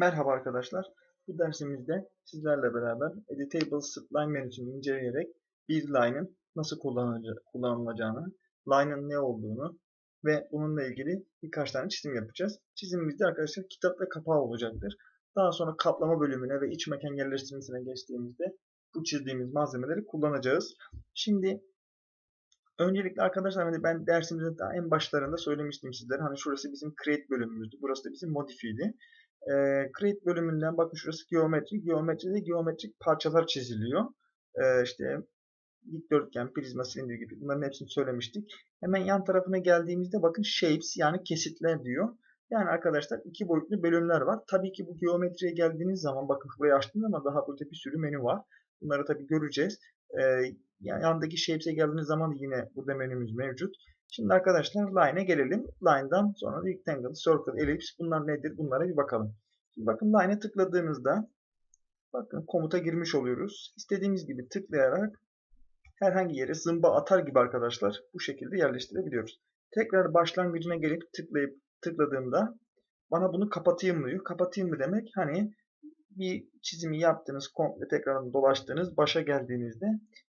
Merhaba arkadaşlar. Bu dersimizde sizlerle beraber Editable Spline menüsünü inceleyerek bir line'ın nasıl kullanılaca- kullanılacağını, line'ın ne olduğunu ve bununla ilgili birkaç tane çizim yapacağız. Çizimimizde arkadaşlar kitap ve kapağı olacaktır. Daha sonra kaplama bölümüne ve iç mekan yerleştirmesine geçtiğimizde bu çizdiğimiz malzemeleri kullanacağız. Şimdi Öncelikle arkadaşlar hani ben dersimizin daha en başlarında söylemiştim sizlere. Hani şurası bizim create bölümümüzdü. Burası da bizim modifiydi. Ee, create bölümünden bakın şurası geometri. Geometride geometrik parçalar çiziliyor. Ee, işte dikdörtgen, prizma, silindir gibi bunların hepsini söylemiştik. Hemen yan tarafına geldiğimizde bakın shapes yani kesitler diyor. Yani arkadaşlar iki boyutlu bölümler var. Tabii ki bu geometriye geldiğiniz zaman bakın burayı açtığınız zaman daha burada bir sürü menü var. Bunları tabii göreceğiz. Ee, yandaki shapes'e geldiğiniz zaman yine burada menümüz mevcut. Şimdi arkadaşlar line'e gelelim. Line'dan sonra rectangle, circle, ellipse bunlar nedir? Bunlara bir bakalım. Şimdi bakın line'e tıkladığımızda bakın komuta girmiş oluyoruz. İstediğimiz gibi tıklayarak herhangi yere zımba atar gibi arkadaşlar bu şekilde yerleştirebiliyoruz. Tekrar başlangıcına gelip tıklayıp tıkladığımda bana bunu kapatayım mı diyor. Kapatayım mı demek hani bir çizimi yaptınız, komple tekrar dolaştığınız, başa geldiğinizde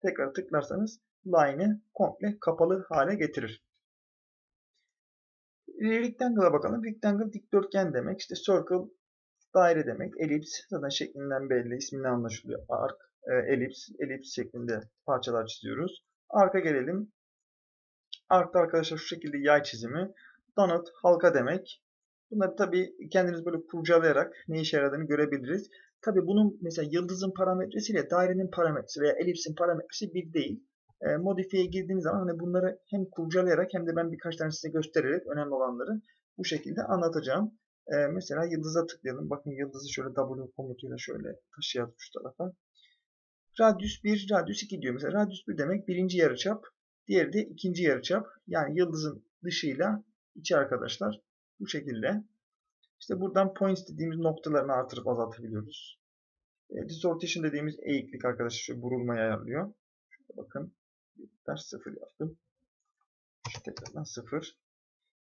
tekrar tıklarsanız line'ı komple kapalı hale getirir. Rectangle'a bakalım. Rectangle dikdörtgen demek. İşte circle daire demek. Ellipse zaten şeklinden belli. isminden anlaşılıyor. Arc, elips, elips şeklinde parçalar çiziyoruz. Arka gelelim. Arc'ta arkadaşlar şu şekilde yay çizimi. Donut halka demek. Bunları tabi kendiniz böyle kurcalayarak ne işe yaradığını görebiliriz. Tabi bunun mesela yıldızın parametresiyle dairenin parametresi veya elipsin parametresi bir değil. E, modifiye girdiğiniz zaman hani bunları hem kurcalayarak hem de ben birkaç tane size göstererek önemli olanları bu şekilde anlatacağım. E, mesela yıldıza tıklayalım. Bakın yıldızı şöyle W komutuyla şöyle taşıyalım şu tarafa. Radius 1, radius 2 diyor. Mesela radius 1 demek birinci yarıçap. Diğeri de ikinci yarıçap. Yani yıldızın dışıyla içi arkadaşlar. Bu şekilde. İşte buradan points dediğimiz noktalarını artırıp azaltabiliyoruz. E, distortion dediğimiz eğiklik arkadaşlar şöyle burulmayı ayarlıyor. Şurada bakın. Ters sıfır yaptım. Şu tekrardan sıfır.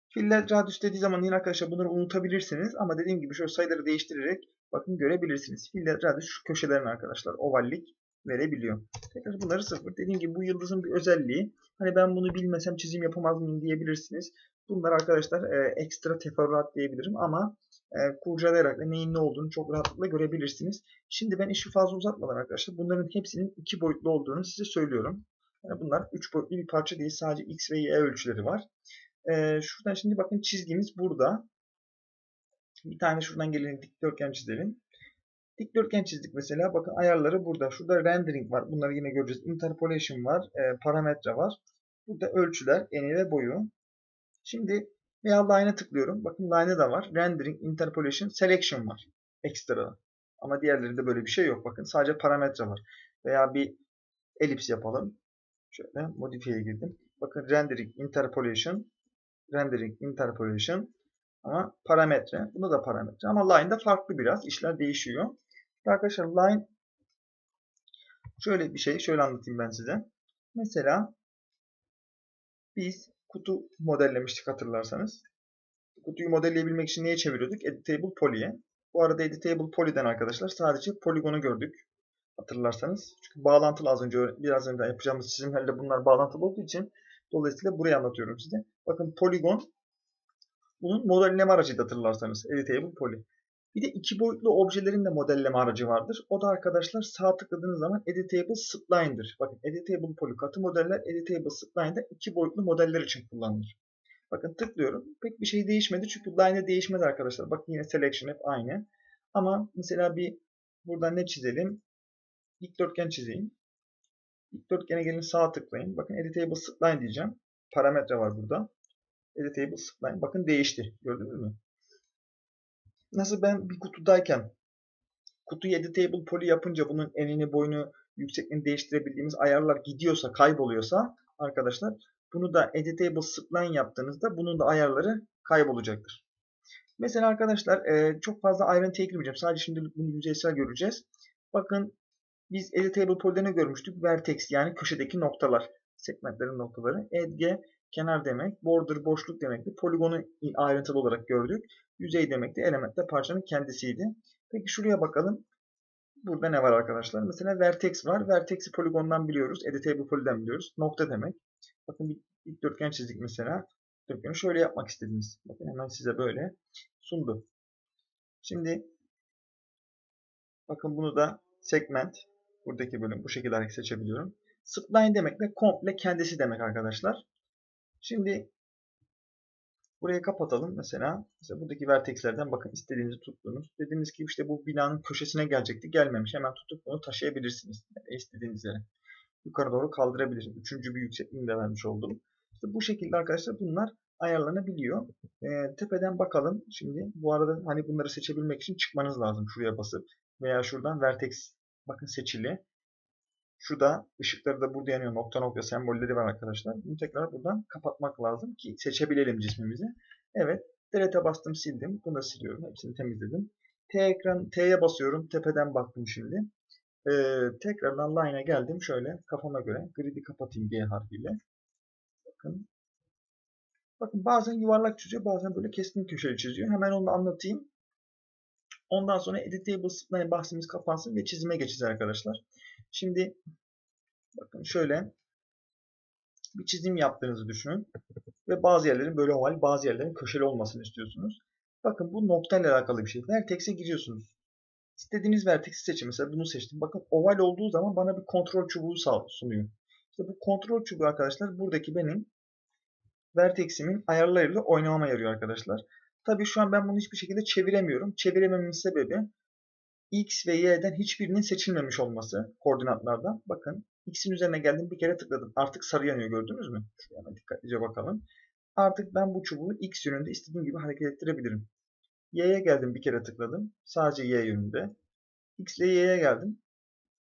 Filler radius dediği zaman yine arkadaşlar bunları unutabilirsiniz. Ama dediğim gibi şöyle sayıları değiştirerek bakın görebilirsiniz. Filler radius şu köşelerin arkadaşlar ovallik verebiliyor. Tekrar bunları sıfır. Dediğim gibi bu yıldızın bir özelliği. Hani ben bunu bilmesem çizim yapamaz mıyım diyebilirsiniz. Bunlar arkadaşlar e, ekstra teferruat diyebilirim ama e, kurcalayarak da neyin ne olduğunu çok rahatlıkla görebilirsiniz. Şimdi ben işi fazla uzatmadan arkadaşlar bunların hepsinin iki boyutlu olduğunu size söylüyorum. Yani bunlar üç boyutlu bir parça değil sadece x ve y ölçüleri var. E, şuradan şimdi bakın çizgimiz burada. Bir tane şuradan gelen dikdörtgen çizelim. Dikdörtgen çizdik mesela. Bakın ayarları burada. Şurada rendering var. Bunları yine göreceğiz. Interpolation var. E, parametre var. Burada ölçüler, eni ve boyu. Şimdi veya line'a tıklıyorum. Bakın line'ı da var. Rendering, interpolation, selection var. Ekstra. Ama diğerlerinde böyle bir şey yok. Bakın sadece parametre var. Veya bir elips yapalım. Şöyle modifiye'ye girdim. Bakın rendering, interpolation, rendering, interpolation ama parametre. Bunda da parametre. Ama line'da farklı biraz. İşler değişiyor. Arkadaşlar line şöyle bir şey. Şöyle anlatayım ben size. Mesela biz kutu modellemiştik hatırlarsanız. Kutuyu modelleyebilmek için neye çeviriyorduk? Editable Poly'e. Bu arada Editable Poly'den arkadaşlar sadece poligonu gördük. Hatırlarsanız. Çünkü bağlantılı az önce biraz önce yapacağımız çizimlerle bunlar bağlantılı olduğu için dolayısıyla buraya anlatıyorum size. Bakın poligon bunun modelleme aracıydı hatırlarsanız. Editable Poly. Bir de iki boyutlu objelerin de modelleme aracı vardır. O da arkadaşlar sağ tıkladığınız zaman Editable Spline'dir. Bakın Editable Poly katı modeller Editable Spline'da iki boyutlu modeller için kullanılır. Bakın tıklıyorum. Pek bir şey değişmedi çünkü line'e değişmedi arkadaşlar. Bakın yine selection hep aynı. Ama mesela bir buradan ne çizelim? Dikdörtgen çizeyim. Dikdörtgene gelin sağ tıklayın. Bakın Editable Spline diyeceğim. Parametre var burada. Editable Spline. Bakın değişti. Gördünüz mü? Nasıl ben bir kutudayken kutuyu editable poly yapınca bunun enini, boyunu, yüksekliğini değiştirebildiğimiz ayarlar gidiyorsa, kayboluyorsa arkadaşlar bunu da editable spline yaptığınızda bunun da ayarları kaybolacaktır. Mesela arkadaşlar çok fazla ayrıntıya girmeyeceğim. Sadece şimdi bunu yüzeysel göreceğiz. Bakın biz editable poly'de ne görmüştük? Vertex yani köşedeki noktalar. Segmentlerin noktaları. Edge kenar demek. Border boşluk demekti. Poligonu ayrıntılı olarak gördük. Yüzey demek de element de parçanın kendisiydi. Peki şuraya bakalım. Burada ne var arkadaşlar? Mesela vertex var. Vertex'i poligondan biliyoruz. Editable poly'den biliyoruz. Nokta demek. Bakın bir dikdörtgen çizdik mesela. Dikdörtgeni şöyle yapmak istediniz. Bakın hemen size böyle sundu. Şimdi bakın bunu da segment buradaki bölüm bu şekilde hareket seçebiliyorum. Spline demek de komple kendisi demek arkadaşlar. Şimdi burayı kapatalım mesela. Mesela buradaki vertexlerden bakın istediğinizi tuttunuz. Dediğiniz gibi işte bu binanın köşesine gelecekti. Gelmemiş. Hemen tutup bunu taşıyabilirsiniz. Yani istediğiniz yere. Yukarı doğru kaldırabilirsiniz. Üçüncü bir yüksekliğini de vermiş oldum. İşte bu şekilde arkadaşlar bunlar ayarlanabiliyor. Ee, tepeden bakalım. Şimdi bu arada hani bunları seçebilmek için çıkmanız lazım. Şuraya basıp veya şuradan vertex bakın seçili. Şurada ışıkları da burada yanıyor. Nokta nokta sembolleri var arkadaşlar. Bunu tekrar buradan kapatmak lazım ki seçebilelim cismimizi. Evet. Delete'e bastım sildim. Bunu da siliyorum. Hepsini temizledim. T ekran T'ye basıyorum. Tepeden baktım şimdi. Ee, tekrardan line'a geldim. Şöyle kafama göre grid'i kapatayım G harfiyle. Bakın. Bakın bazen yuvarlak çiziyor. Bazen böyle keskin köşeli çiziyor. Hemen onu anlatayım. Ondan sonra editable spline bahsimiz kapansın ve çizime geçeceğiz arkadaşlar. Şimdi bakın şöyle bir çizim yaptığınızı düşünün. Ve bazı yerlerin böyle oval, bazı yerlerin köşeli olmasını istiyorsunuz. Bakın bu noktayla alakalı bir şey. Vertex'e giriyorsunuz. İstediğiniz vertex'i seçin. Mesela bunu seçtim. Bakın oval olduğu zaman bana bir kontrol çubuğu sunuyor. İşte bu kontrol çubuğu arkadaşlar buradaki benim vertex'imin ayarlarıyla oynamama yarıyor arkadaşlar. Tabii şu an ben bunu hiçbir şekilde çeviremiyorum. Çevirememin sebebi X ve Y'den hiçbirinin seçilmemiş olması koordinatlardan. Bakın X'in üzerine geldim bir kere tıkladım. Artık sarı yanıyor gördünüz mü? Şuraya dikkatlice bakalım. Artık ben bu çubuğu X yönünde istediğim gibi hareket ettirebilirim. Y'ye geldim bir kere tıkladım. Sadece Y yönünde. X ile Y'ye geldim.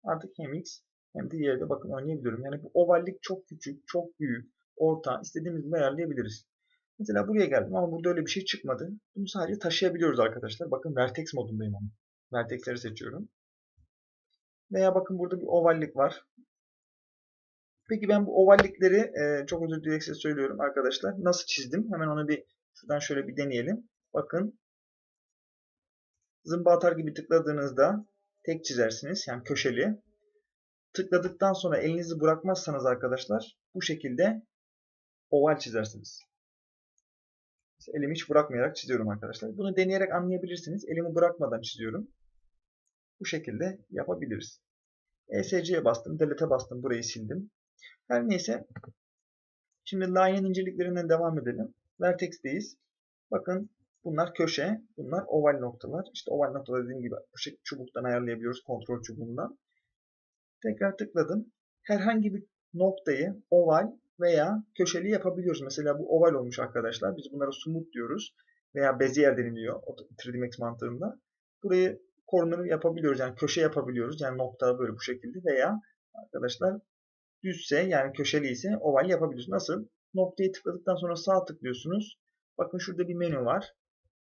Artık hem X hem de Y'de bakın oynayabiliyorum. Yani bu ovallik çok küçük, çok büyük, orta istediğimiz gibi ayarlayabiliriz. Mesela buraya geldim ama burada öyle bir şey çıkmadı. Bunu sadece taşıyabiliyoruz arkadaşlar. Bakın vertex modundayım ama. Vertexleri seçiyorum. Veya bakın burada bir ovallik var. Peki ben bu ovallikleri e, çok özür dileyerek size söylüyorum arkadaşlar. Nasıl çizdim? Hemen onu bir şuradan şöyle bir deneyelim. Bakın. Zımba atar gibi tıkladığınızda tek çizersiniz. Yani köşeli. Tıkladıktan sonra elinizi bırakmazsanız arkadaşlar bu şekilde oval çizersiniz. Elimi hiç bırakmayarak çiziyorum arkadaşlar. Bunu deneyerek anlayabilirsiniz. Elimi bırakmadan çiziyorum. Bu şekilde yapabiliriz. ESC'ye bastım, delete'e bastım, burayı sildim. Her neyse. Şimdi line'in inceliklerinden devam edelim. Vertex'teyiz. Bakın bunlar köşe, bunlar oval noktalar. İşte oval noktalar dediğim gibi bu şekilde çubuktan ayarlayabiliyoruz, kontrol çubuğundan. Tekrar tıkladım. Herhangi bir noktayı oval veya köşeli yapabiliyoruz. Mesela bu oval olmuş arkadaşlar. Biz bunlara smooth diyoruz. Veya bezier deniliyor 3D Max mantığında. Burayı corner yapabiliyoruz. Yani köşe yapabiliyoruz. Yani nokta böyle bu şekilde. Veya arkadaşlar düzse yani köşeli ise oval yapabiliyoruz. Nasıl? Noktayı tıkladıktan sonra sağ tıklıyorsunuz. Bakın şurada bir menü var.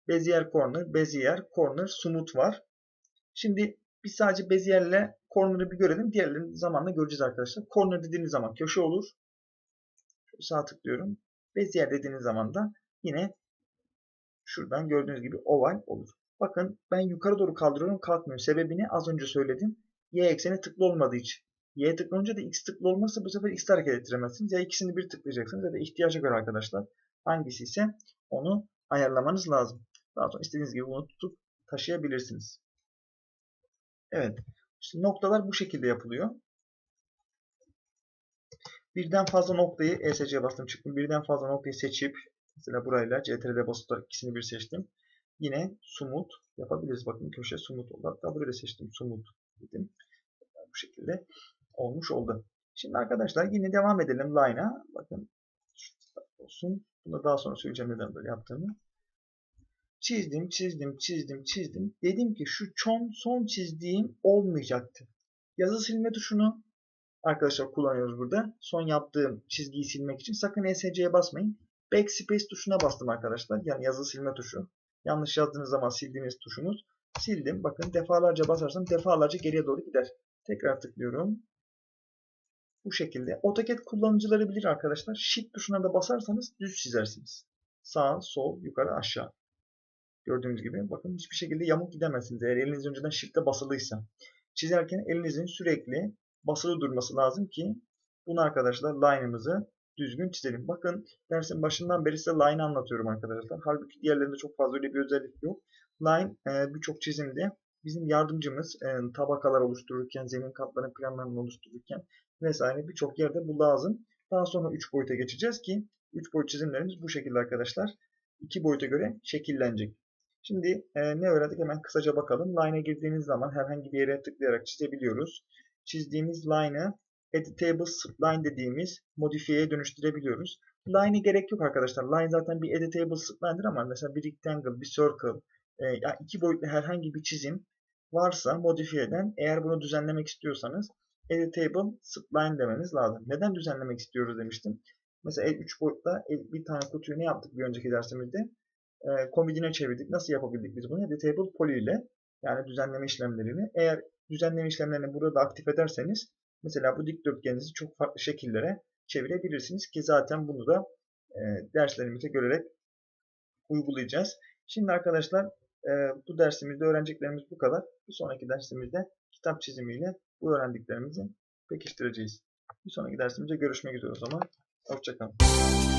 Bezier Corner, Bezier Corner, Smooth var. Şimdi biz sadece Bezier'le Corner'ı bir görelim. Diğerlerini zamanla göreceğiz arkadaşlar. Corner dediğiniz zaman köşe olur. Sağ tıklıyorum. Bezier dediğiniz zaman da yine şuradan gördüğünüz gibi oval olur. Bakın ben yukarı doğru kaldırıyorum kalkmıyor. Sebebini az önce söyledim. Y ekseni tıklı olmadığı için. Y tıklanınca da X tıklı olmazsa bu sefer X'te hareket ettiremezsiniz. Ya ikisini bir tıklayacaksınız ya da ihtiyaca göre arkadaşlar. Hangisi ise onu ayarlamanız lazım. Daha sonra istediğiniz gibi bunu tutup taşıyabilirsiniz. Evet. İşte noktalar bu şekilde yapılıyor. Birden fazla noktayı ESC'ye bastım çıktım. Birden fazla noktayı seçip mesela burayla CTRL'de basıp ikisini bir seçtim. Yine sumut yapabiliriz. Bakın köşe sumut oldu. Hatta burayı seçtim. Sumut dedim. Bu şekilde olmuş oldu. Şimdi arkadaşlar yine devam edelim line'a. Bakın olsun. Bunu daha sonra söyleyeceğim neden böyle yaptığımı. Çizdim, çizdim, çizdim, çizdim. Dedim ki şu son, son çizdiğim olmayacaktı. Yazı silme tuşunu arkadaşlar kullanıyoruz burada. Son yaptığım çizgiyi silmek için sakın ESC'ye basmayın. Backspace tuşuna bastım arkadaşlar. Yani yazı silme tuşu. Yanlış yazdığınız zaman sildiğiniz tuşunuz. Sildim. Bakın defalarca basarsam defalarca geriye doğru gider. Tekrar tıklıyorum. Bu şekilde. AutoCAD kullanıcıları bilir arkadaşlar. Shift tuşuna da basarsanız düz çizersiniz. Sağ, sol, yukarı, aşağı. Gördüğünüz gibi bakın hiçbir şekilde yamuk gidemezsiniz eğer eliniz önceden shift'e basılıysa. Çizerken elinizin sürekli basılı durması lazım ki bunu arkadaşlar line'ımızı düzgün çizelim. Bakın dersin başından beri size line anlatıyorum arkadaşlar. Halbuki diğerlerinde çok fazla öyle bir özellik yok. Line e, birçok çizimde bizim yardımcımız e, tabakalar oluştururken, zemin katlarının planlarını oluştururken vesaire birçok yerde bu lazım. Daha sonra 3 boyuta geçeceğiz ki 3 boyut çizimlerimiz bu şekilde arkadaşlar. 2 boyuta göre şekillenecek. Şimdi e, ne öğrendik hemen kısaca bakalım. Line'a girdiğimiz zaman herhangi bir yere tıklayarak çizebiliyoruz. Çizdiğimiz line'ı editable spline dediğimiz modifiyeye dönüştürebiliyoruz. Line'e gerek yok arkadaşlar. Line zaten bir editable spline'dir ama mesela bir rectangle, bir circle, e, iki boyutlu herhangi bir çizim varsa modifiyeden eğer bunu düzenlemek istiyorsanız editable spline demeniz lazım. Neden düzenlemek istiyoruz demiştim. Mesela 3 boyutla bir tane kutuyu ne yaptık bir önceki dersimizde? E, komodine çevirdik. Nasıl yapabildik biz bunu? Editable poly ile yani düzenleme işlemlerini. Eğer düzenleme işlemlerini burada aktif ederseniz mesela bu dikdörtgeninizi çok farklı şekillere çevirebilirsiniz ki zaten bunu da e, derslerimize görerek uygulayacağız. Şimdi arkadaşlar e, bu dersimizde öğreneceklerimiz bu kadar. Bir sonraki dersimizde kitap çizimiyle bu öğrendiklerimizi pekiştireceğiz. Bir sonraki dersimizde görüşmek üzere o zaman. Hoşçakalın.